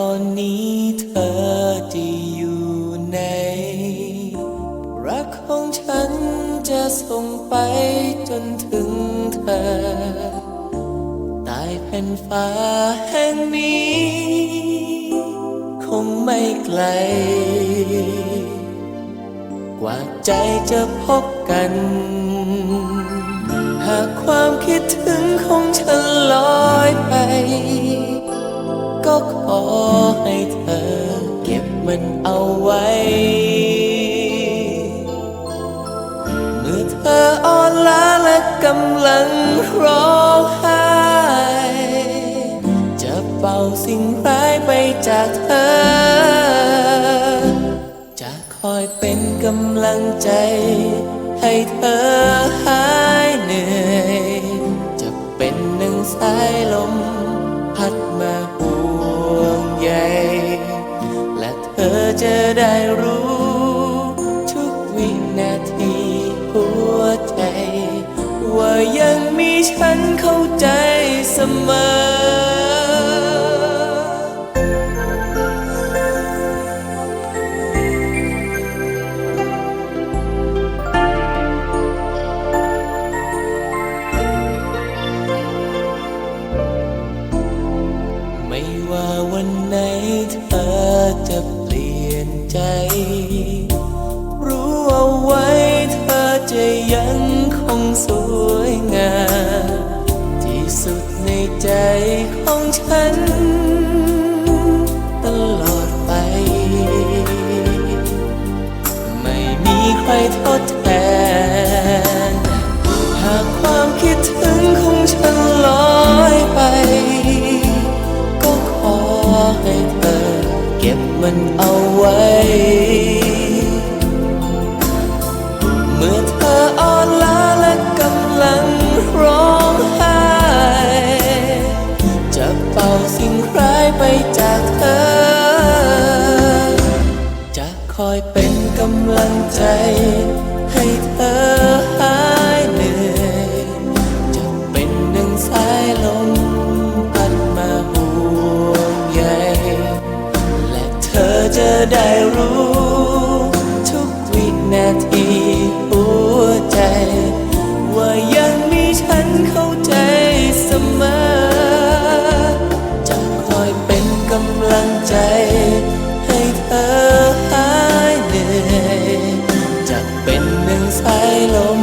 ตอนนี้เธอจะอยู่ใน รักของฉันจะส่งไปจนถึงเธอตายแผ่นฟ้าแห่งนี้ คงไม่ไกล กว่าใจจะพบกัน หากความคิดถึงของฉันลอยไป ให้เธอ เก็บมันเอาไว้ เมื่อเธออ่อนล้าและกำลังร้องไห้ จะเป่าสิ่งร้ายไปจากเธอ จะคอยเป็นกำลังใจ ให้เธอหายเหนื่อย จะเป็นหนึ่งสายลม ได้รู้ ทุกวินาทีหัวใจ ว่ายังมีฉันเข้าใจเสมอไม่ว่าวันไหนเธอจะ ลี่ยนใจ รู้เอาไว้เธอจะยังคงสวยงาม ที่สุดในใจของฉัน ตลอดไป ไม่มีใครทดแทน หากความคิดถึงของฉันลอ มันเอาไว้ เมื่อเธออ่อนล้าและกำลังร้องไห้ จะเป่าสิ่งร้ายไปจากเธอ จะคอยเป็นกำลังใจ ธอได้รู้ ทุกวินาทีหัวใจ ว่ายังมีฉันเข้าใจเสมอ จะคอยเป็นกำลังใจ ให้เธอหายเหนื่อยจะเป็นหนึ่งสายลม